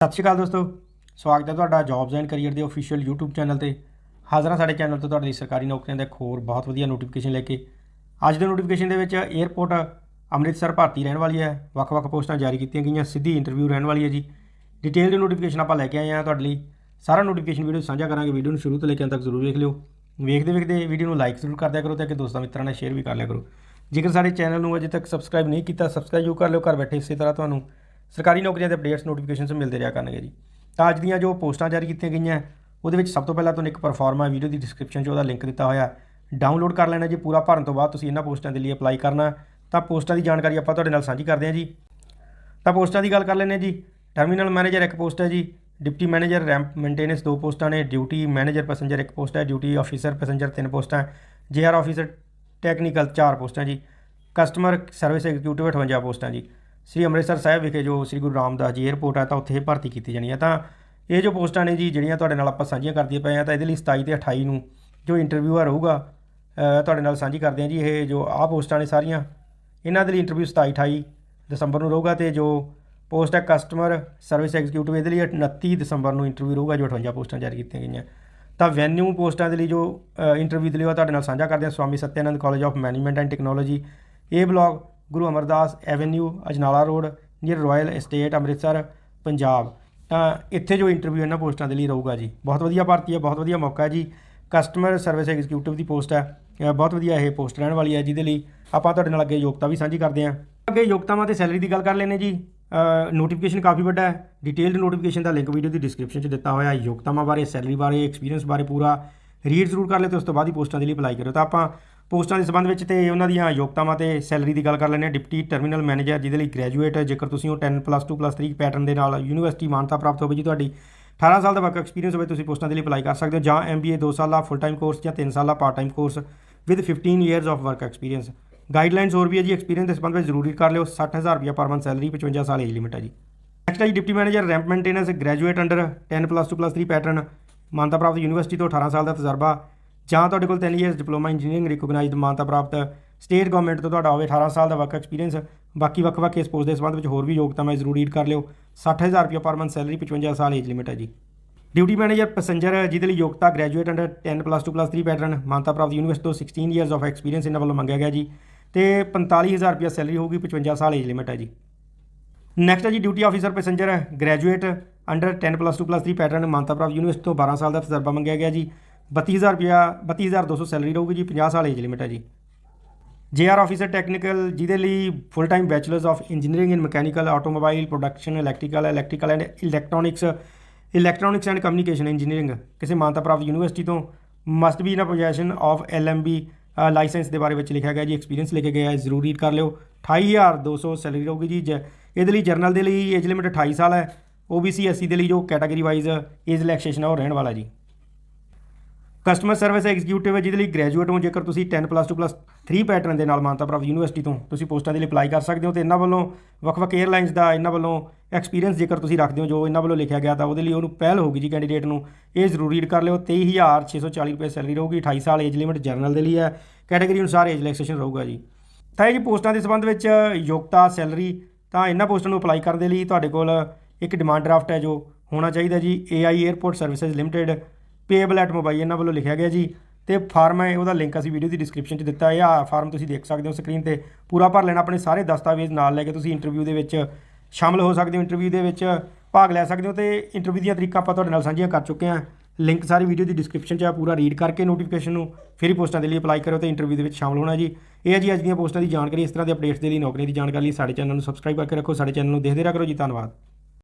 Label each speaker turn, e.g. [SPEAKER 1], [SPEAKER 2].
[SPEAKER 1] ਸਤਿ ਸ਼੍ਰੀ ਅਕਾਲ ਦੋਸਤੋ, ਸਵਾਗਤ ਹੈ ਤੁਹਾਡਾ ਜੌਬਸ ਐਂਡ ਕੈਰੀਅਰ ਦੇ ਅਫੀਸ਼ੀਅਲ YouTube ਚੈਨਲ ਤੇ। ਹਾਜ਼ਰਾਂ ਸਾਡੇ ਚੈਨਲ 'ਤੇ ਤੁਹਾਡੇ ਲਈ ਸਰਕਾਰੀ ਨੌਕਰੀਆਂ ਦਾ ਇੱਕ ਹੋਰ ਬਹੁਤ ਵਧੀਆ ਨੋਟੀਫਿਕੇਸ਼ਨ ਲੈ ਕੇ। ਅੱਜ ਦੇ ਨੋਟੀਫਿਕੇਸ਼ਨ ਦੇ ਵਿੱਚ 에ਅਰਪੋਰਟ ਅੰਮ੍ਰਿਤਸਰ ਭਰਤੀ ਰਹਿਣ ਵਾਲੀ ਹੈ। ਵੱਖ-ਵੱਖ ਪੋਸਟਾਂ ਜਾਰੀ ਕੀਤੀਆਂ ਗਈਆਂ, ਸਿੱਧੀ ਇੰਟਰਵਿਊ ਰਹਿਣ ਵਾਲੀ ਹੈ ਜੀ। ਡਿਟੇਲ ਦੀ ਨੋਟੀਫਿਕੇਸ਼ਨ ਆਪਾਂ ਲੈ ਕੇ ਆਏ ਹਾਂ ਤੁਹਾਡੇ ਲਈ। ਸਾਰਾ ਨੋਟੀਫਿਕੇਸ਼ਨ ਵੀਡੀਓ ਸਾਂਝਾ ਕਰਾਂਗੇ ਵੀਡੀਓ ਨੂੰ ਸ਼ੁਰੂ ਤੋਂ ਲੈ ਕੇ ਅੰਤ ਤੱਕ ਜ਼ਰੂਰ ਵੇਖ ਲਿਓ। ਵੇਖਦੇ ਵੇਖਦੇ ਵੀਡੀਓ ਨੂੰ ਲਾਈਕ ਜ਼ਰੂਰ ਕਰ ਦਿਆ ਕਰੋ ਤੇ ਕਿ ਦੋਸਤਾਂ ਮਿੱਤਰਾਂ ਨਾਲ ਸ਼ੇਅਰ ਵੀ ਕਰ ਲਿਆ ਕਰੋ। ਜੇਕਰ ਸਾਡੇ ਚੈਨਲ ਨੂੰ ਅਜੇ ਤੱਕ ਸਬਸਕ੍ਰਾਈਬ ਨਹੀਂ ਕੀਤਾ ਸਬਸਕ੍ਰਾਈਬ ਜ਼ਰੂਰ ਕਰ ਲਿਓ, ਘਰ ਬੈਠੇ ਇਸੇ ਤਰ੍ਹਾਂ ਤੁਹਾਨੂੰ ਸਰਕਾਰੀ ਨੌਕਰੀਆਂ ਦੇ ਅਪਡੇਟਸ ਨੋਟੀਫਿਕੇਸ਼ਨਸ ਮਿਲਦੇ ਰਿਹਾ ਕਰਨਗੇ ਜੀ। ਤਾਂ ਅੱਜ ਦੀਆਂ ਜੋ ਪੋਸਟਾਂ ਜਾਰੀ ਕੀਤੀਆਂ ਗਈਆਂ, ਉਹਦੇ ਵਿੱਚ ਸਭ ਤੋਂ ਪਹਿਲਾਂ ਤੁਹਾਨੂੰ ਇੱਕ ਪਰਫਾਰਮਾ ਵੀਡੀਓ ਦੀ ਡਿਸਕ੍ਰਿਪਸ਼ਨ 'ਚ ਉਹਦਾ ਲਿੰਕ ਦਿੱਤਾ ਹੋਇਆ। ਡਾਊਨਲੋਡ ਕਰ ਲੈਣਾ ਜੀ, ਪੂਰਾ ਭਰਨ ਤੋਂ ਬਾਅਦ ਤੁਸੀਂ ਇਹਨਾਂ ਪੋਸਟਾਂ ਦੇ ਲਈ ਅਪਲਾਈ ਕਰਨਾ। ਤਾਂ ਪੋਸਟਾਂ ਦੀ ਜਾਣਕਾਰੀ ਆਪਾਂ ਤੁਹਾਡੇ ਨਾਲ ਸਾਂਝੀ ਕਰਦੇ ਹਾਂ ਜੀ। ਤਾਂ ਪੋਸਟਾਂ ਦੀ ਗੱਲ ਕਰ ਲੈਂਦੇ ਹਾਂ ਜੀ। ਟਰਮੀਨਲ ਮੈਨੇਜਰ ਇੱਕ ਪੋਸਟ ਹੈ ਜੀ ਡਿਪਟੀ ਮੈਨੇਜਰ ਰੈਂਪ ਮੇਨਟੇਨੈਂਸ ਦੋ ਪੋਸਟਾਂ ਨੇ ਡਿਊਟੀ ਮੈਨੇਜਰ ਪੈਸੇਂਜਰ ਇੱਕ ਪੋਸਟ ਹੈ ਡਿਊਟੀ ਆਫੀਸਰ ਪੈਸੇਂਜਰ ਤਿੰਨ ਪੋਸਟਾਂ ਜੇਆਰ ਆਫੀਸਰ ਟੈਕਨੀਕਲ ਚਾਰ ਪੋਸਟਾਂ ਜੀ। ਕਸਟਮਰ ਸਰਵਿਸ ਐਗਜ਼ੀਕਿਊਟਿਵ 58 ਪੋਸਟਾਂ ਜੀ। ਸ੍ਰੀ ਅੰਮ੍ਰਿਤਸਰ ਸਾਹਿਬ ਵਿਖੇ ਜੋ ਸ੍ਰੀ ਗੁਰੂ ਰਾਮਦਾਸ ਜੀ 에ਅਰਪੋਰਟ ਹੈ ਤਾਂ ਉੱਥੇ ਭਰਤੀ ਕੀਤੀ ਜਾਣੀ ਹੈ ਤਾਂ ਇਹ ਜੋ ਪੋਸਟਾਂ ਨੇ ਜੀ ਜਿਹੜੀਆਂ ਤੁਹਾਡੇ ਨਾਲ ਆਪਾਂ ਸਾਂਝੀਆਂ ਕਰਦੀਆਂ ਪਏ ਆ ਤਾਂ ਇਹਦੇ ਲਈ 27 ਤੇ 28 ਨੂੰ ਜੋ ਇੰਟਰਵਿਊਅਰ ਰਹੂਗਾ ਅ, ਤੁਹਾਡੇ ਨਾਲ ਸਾਂਝੀ ਕਰਦੇ ਹਾਂ ਜੀ ਇਹ ਜੋ ਆਹ ਪੋਸਟਾਂ ਨੇ ਸਾਰੀਆਂ ਇਹਨਾਂ ਦੇ ਲਈ ਇੰਟਰਵਿਊ 27 28 ਦਸੰਬਰ ਨੂੰ ਰਹੂਗਾ ਤੇ ਜੋ ਪੋਸਟ ਹੈ ਕਸਟਮਰ ਸਰਵਿਸ ਐਗਜ਼ੀਕਿਊਟਿਵ ਇਹਦੇ ਲਈ 29 ਦਸੰਬਰ ਨੂੰ ਇੰਟਰਵਿਊ ਰਹੂਗਾ ਜੋ 58 ਪੋਸਟਾਂ ਜਾਰੀ ਕੀਤੀਆਂ ਗਈਆਂ। ਤਾਂ ਵੈਨਿਊ ਪੋਸਟਾਂ ਦੇ ਲਈ ਜੋ ਇੰਟਰਵਿਊ ਦੇ ਲਈ ਉਹ ਤੁਹਾਡੇ ਨਾਲ ਸਾਂਝਾ ਕਰਦੇ ਹਾਂ Swami Satyanand college of management and technology ਇਹ block Guru Amardas avenue, Ajnala road, near royal estate, Amritsar, Punjab. ਤਾਂ ਇੱਥੇ ਜੋ ਇੰਟਰਵਿਊ ਇਹਨਾਂ ਪੋਸਟਾਂ ਦੇ ਲਈ ਰਹੂਗਾ ਜੀ, ਬਹੁਤ ਵਧੀਆ ਭਰਤੀ ਹੈ, ਬਹੁਤ ਵਧੀਆ ਮੌਕਾ ਹੈ ਜੀ। ਕਸਟਮਰ ਸਰਵਿਸ ਐਗਜ਼ੀਕਿਊਟਿਵ ਦੀ ਪੋਸਟ ਹੈ ਬਹੁਤ ਵਧੀਆ ਇਹ ਪੋਸਟ ਰਹਿਣ ਵਾਲੀ ਹੈ ਜਿਹਦੇ ਲਈ ਆਪਾਂ ਤੁਹਾਡੇ ਨਾਲ ਅੱਗੇ ਯੋਗਤਾ ਵੀ ਸਾਂਝੀ ਕਰਦੇ ਹਾਂ। ਅੱਗੇ ਯੋਗਤਾਵਾਂ ਤੇ ਸੈਲਰੀ ਦੀ ਗੱਲ ਕਰ ਲੈਨੇ ਜੀ। ਨੋਟੀਫਿਕੇਸ਼ਨ ਕਾਫੀ ਵੱਡਾ ਹੈ ਡਿਟੇਲਡ ਨੋਟੀਫਿਕੇਸ਼ਨ ਦਾ ਲਿੰਕ ਵੀਡੀਓ ਦੀ ਡਿਸਕ੍ਰਿਪਸ਼ਨ 'ਚ ਦਿੱਤਾ ਹੋਇਆ ਹੈ। ਯੋਗਤਾਵਾਂ ਬਾਰੇ ਸੈਲਰੀ ਬਾਰੇ ਐਕਸਪੀਰੀਅੰਸ ਬਾਰੇ ਪੂਰਾ ਰੀਡ ਜ਼ਰੂਰ ਕਰ ਲਿਓ ਤੇ ਉਸ ਤੋਂ ਬਾਅਦ ਹੀ ਪੋਸਟਾਂ ਦੇ ਲਈ ਅਪਲਾਈ ਕਰਿਓ। ਤਾਂ ਆਪਾਂ ਪੋਸਟਾਂ ਦੇ ਸੰਬੰਧ ਵਿੱਚ ਤੇ ਉਹਨਾਂ ਦੀਆਂ ਯੋਗਤਾਵਾਂ ਤੇ ਸੈਲਰੀ ਦੀ ਗੱਲ ਕਰ ਲੈਂਦੇ ਹਾਂ। ਡਿਪਟੀ ਟਰਮੀਨਲ ਮੈਨੇਜਰ ਜਿਹਦੇ ਲਈ ਗ੍ਰੈਜੂਏਟ ਜੇਕਰ ਤੁਸੀਂ ਉਹ 10 ਪਲੱਸ 2 ਪਲੱਸ 3 ਪੈਟਰਨ ਦੇ ਨਾਲ ਯੂਨੀਵਰਸਿਟੀ ਮਾਨਤਾ ਪ੍ਰਾਪਤ ਹੋਵੇ ਜੀ, ਤੁਹਾਡੀ 18 ਸਾਲ ਦਾ ਵਰਕ ਐਕਸਪੀਰੀਅੰਸ ਹੋਵੇ, ਤੁਸੀਂ ਪੋਸਟਾਂ ਦੇ ਲਈ ਅਪਲਾਈ ਕਰ ਸਕਦੇ ਹੋ। ਜਾਂ MBA 2 ਦਾ ਫੁੱਲ ਟਾਈਮ ਕੋਰਸ ਜਾਂ 3 ਦਾ part time course with 15 years of work experience guidelines ਹੋਰ ਵੀ ਹੈ ਜੀ ਐਕਸਪੀਰੀਅੰਸ ਦੇ ਸੰਬੰਧ ਵਿੱਚ ਜ਼ਰੂਰੀ ਕਰ ਲਿਓ। 60000 ਰੁਪਏ ਪਰ ਮੰਥ ਸੈਲਰੀ 55 ਸਾਲ ਏਜ ਲਿਮਿਟ ਹੈ ਜੀ। ਨੈਕਸਟ ਹੈ ਜੀ, deputy manager ramp maintenance graduate under 10 plus 2 plus 3 pattern, ਮਾਨਤਾ ਪ੍ਰਾਪਤ ਯੂਨੀਵਰਸਿਟੀ ਤੋਂ 18 ਸਾਲ ਦਾ ਤਜਰਬਾ ਜਾਂ ਤੁਹਾਡੇ ਕੋਲ 3 ਇਅਰਸ ਡਿਪਲੋਮਾ ਇੰਜੀਨੀਅਰਿੰਗ ਰਿਕੋਗਨਾਈਜ਼ਡ ਮਾਨਤਾ ਪ੍ਰਾਪਤ ਸਟੇਟ ਗਵਰਨਮੈਂਟ ਤੋਂ ਤੁਹਾਡਾ ਹੋਵੇ 18 ਸਾਲ ਦਾ ਵਰਕ ਐਕਸਪੀਰੀਅੰਸ ਬਾਕੀ ਵੱਖ-ਵੱਖ ਇਸ ਪੋਸਟ ਦੇ ਸੰਬੰਧ ਵਿੱਚ ਹੋਰ ਵੀ ਯੋਗਤਾਵਾਂ ਜ਼ਰੂਰ ਰੀਡ ਕਰ ਲਿਓ। 60000 ਰੁਪਏ ਪਰ ਮੰਥ ਸੈਲਰੀ 55 ਸਾਲ ਏਜ ਲਿਮਿਟ ਹੈ ਜੀ। ਡਿਊਟੀ ਮੈਨੇਜਰ ਪੈਸੇਂਜਰ ਜਿਹਦੇ ਲਈ ਯੋਗਤਾ graduate under 10 plus 2 plus 3 pattern ਮਾਨਤਾ ਪ੍ਰਾਪਤ ਯੂਨੀਵਰਸਿਟੀ ਤੋਂ 16 ਇਅਰਸ ਆਫ ਐਕਸਪੀਰੀਅੰਸ ਇਹਨਾਂ ਵੱਲੋਂ ਮੰਗਿਆ ਗਿਆ ਜੀ। ਤੇ 45000 ਰੁਪਏ ਸੈਲਰੀ ਹੋਊਗੀ 55 ਸਾਲ ਏਜ ਲਿਮਿਟ ਹੈ ਜੀ। ਨੈਕਸਟ ਹੈ ਜੀ duty officer passenger graduate under 10 plus 2 plus 3 pattern ਮਾਨਤਾ ਪ੍ਰਾਪਤ ਯੂਨੀਵਰਸਿਟੀ ਤੋਂ 12 ਸਾਲ ਦਾ ਤਜਰਬਾ ਮੰਗਿਆ ਗਿਆ ਜੀ। 32000 ਰੁਪਿਆ 32200 ਸੈਲਰੀ ਰਹੂਗੀ ਜੀ 50 ਸਾਲ ਏਜ ਲਿਮਿਟ ਹੈ ਜੀ। ਜੇਆਰ ਆਫੀਸਰ ਟੈਕਨੀਕਲ ਜਿਹਦੇ ਲਈ full time bachelors of engineering in mechanical automobile production electrical electrical and electronics electronics and communication engineering ਕਿਸੇ ਮਾਨਤਾ ਪ੍ਰਾਪਤ ਯੂਨੀਵਰਸਿਟੀ ਤੋਂ must be in a position of LMB licence ਦੇ ਬਾਰੇ ਵਿੱਚ ਲਿਖਿਆ ਗਿਆ ਜੀ ਐਕਸਪੀਰੀਅੰਸ ਲਿਖਿਆ ਗਿਆ ਹੈ, ਜ਼ਰੂਰ ਰੀਡ ਕਰ ਲਿਓ। 28200 ਸੈਲਰੀ ਰਹੂਗੀ ਜੀ, ਜ- ਇਹਦੇ ਲਈ ਜਰਨਲ ਦੇ ਲਈ ਏਜ ਲਿਮਿਟ 28 ਸਾਲ ਹੈ OBC ਐਸਸੀ ਦੇ ਲਈ ਜੋ ਕੈਟਾਗਰੀ ਵਾਈਜ਼ ਏਜ ਰਿਲੈਕਸੇਸ਼ਨ ਹੈ, ਉਹ ਰਹਿਣ ਵਾਲਾ ਜੀ। ਕਸਟਮਰ ਸਰਵਿਸ ਐਗਜ਼ੀਕਿਊਟਿਵ ਹੈ, ਜਿਹਦੇ ਲਈ ਗ੍ਰੈਜੂਏਟ ਹੋ, ਜੇਕਰ ਤੁਸੀਂ 10 ਪਲੱਸ 2 ਪਲੱਸ 3 ਪੈਟਰਨ ਦੇ ਨਾਲ ਮਾਨਤਾ ਪ੍ਰਾਪਤ ਯੂਨੀਵਰਸਿਟੀ ਤੋਂ, ਤੁਸੀਂ ਪੋਸਟਾਂ ਦੇ ਲਈ ਅਪਲਾਈ ਕਰ ਸਕਦੇ ਹੋ ਤੇ ਇਹਨਾਂ ਵੱਲੋਂ ਵੱਖ-ਵੱਖ 에ਅਰਲਾਈਨਸ ਦਾ ਇਹਨਾਂ ਵੱਲੋਂ ਐਕਸਪੀਰੀਅੰਸ ਜੇਕਰ ਤੁਸੀਂ ਰੱਖਦੇ ਹੋ, ਜੋ ਇਹਨਾਂ ਵੱਲੋਂ ਲਿਖਿਆ ਗਿਆ ਤਾਂ ਉਹਦੇ ਲਈ ਉਹਨੂੰ ਪਹਿਲ ਹੋਊਗੀ ਜੀ ਕੈਂਡੀਡੇਟ ਨੂੰ, ਇਹ ਜ਼ਰੂਰ ਰੀਡ ਕਰ ਲਿਓ। 23640 ਰੁਪਏ ਸੈਲਰੀ ਰਹੂਗੀ 28 ਸਾਲ ਏਜ ਲਿਮਿਟ ਜਨਰਲ ਦੇ ਲਈ ਹੈ। ਕੈਟਾਗਰੀ ਅਨੁਸਾਰ ਏਜ ਰਿਲੈਕਸੇਸ਼ਨ ਰਹੂਗਾ ਜੀ। ਤਾਂ ਇਹ ਜੀ ਪੋਸਟਾਂ ਦੇ ਸੰਬੰਧ ਵਿੱਚ ਯੋਗਤਾ ਸੈਲਰੀ ਤਾਂ ਇਹਨਾਂ ਪੋਸਟਾਂ ਨੂੰ ਅਪਲਾਈ ਕਰਨ ਦੇ ਲਈ ਤੁਹਾਡੇ ਕੋਲ ਇੱਕ ਡਿਮਾਂਡ ਡਰਾਫਟ ਹੈ, ਜੋ ਹੋਣਾ ਚਾਹੀਦਾ ਜੀ। AI airport services limited payable at mobile ਇਹਨਾਂ ਵੱਲੋਂ ਲਿਖਿਆ ਗਿਆ ਜੀ। ਤੇ ਫਾਰਮ ਹੈ, ਉਹਦਾ ਲਿੰਕ ਅਸੀਂ ਵੀਡੀਓ ਦੀ ਡਿਸਕ੍ਰਿਪਸ਼ਨ 'ਚ ਦਿੱਤਾ ਹੈ। ਆ ਫਾਰਮ ਤੁਸੀਂ ਦੇਖ ਸਕਦੇ ਹੋ ਸਕਰੀਨ ਤੇ। ਪੂਰਾ ਭਰ ਲੈਣਾ, ਆਪਣੇ ਸਾਰੇ ਦਸਤਾਵੇਜ਼ ਨਾਲ ਲੈ ਕੇ ਤੁਸੀਂ ਇੰਟਰਵਿਊ ਦੇ ਵਿੱਚ ਸ਼ਾਮਲ ਹੋ ਸਕਦੇ ਹੋ। ਇੰਟਰਵਿਊ ਦੇ ਵਿੱਚ ਭਾਗ ਲੈ ਸਕਦੇ ਹੋ ਤੇ ਇੰਟਰਵਿਊ ਦੀਆਂ ਤਰੀਕਾਂ ਆਪਾਂ ਤੁਹਾਡੇ ਨਾਲ ਸਾਂਝੀਆਂ ਕਰ ਚੁੱਕੇ ਹਾਂ। ਲਿੰਕ ਸਾਰੀ ਵੀਡੀਓ ਦੀ ਡਿਸਕ੍ਰਿਪਸ਼ਨ 'ਚ ਆ, ਪੂਰਾ ਰੀਡ ਕਰਕੇ ਨੋਟੀਫਿਕੇਸ਼ਨ ਨੂੰ ਫਿਰ ਹੀ ਪੋਸਟਾਂ ਦੇ ਲਈ ਅਪਲਾਈ ਕਰੋ ਤੇ ਇੰਟਰਵਿਊ ਦੇ ਵਿੱਚ ਸ਼ਾਮਲ ਹੋਣਾ ਜੀ। ਇਹ ਹੈ ਜੀ ਅੱਜ ਦੀਆਂ ਪੋਸਟਾਂ ਦੀ ਜਾਣਕਾਰੀ, ਇਸ ਤਰ੍ਹਾਂ ਦੇ ਅਪਡੇਟਸ ਦੇ ਲਈ ਨੌਕਰੀ ਦੀ ਜਾਣਕਾਰੀ ਲਈ ਸਾਡੇ ਚੈਨਲ ਨੂੰ ਸਬਸਕ੍ਰਾਈਬ ਕਰਕੇ ਰੱਖੋ। ਸਾਡੇ ਚੈਨਲ ਨੂੰ ਦੇਖਦੇ ਰਿਹਾ ਕਰੋ ਜੀ। ਧੰਨਵਾਦ।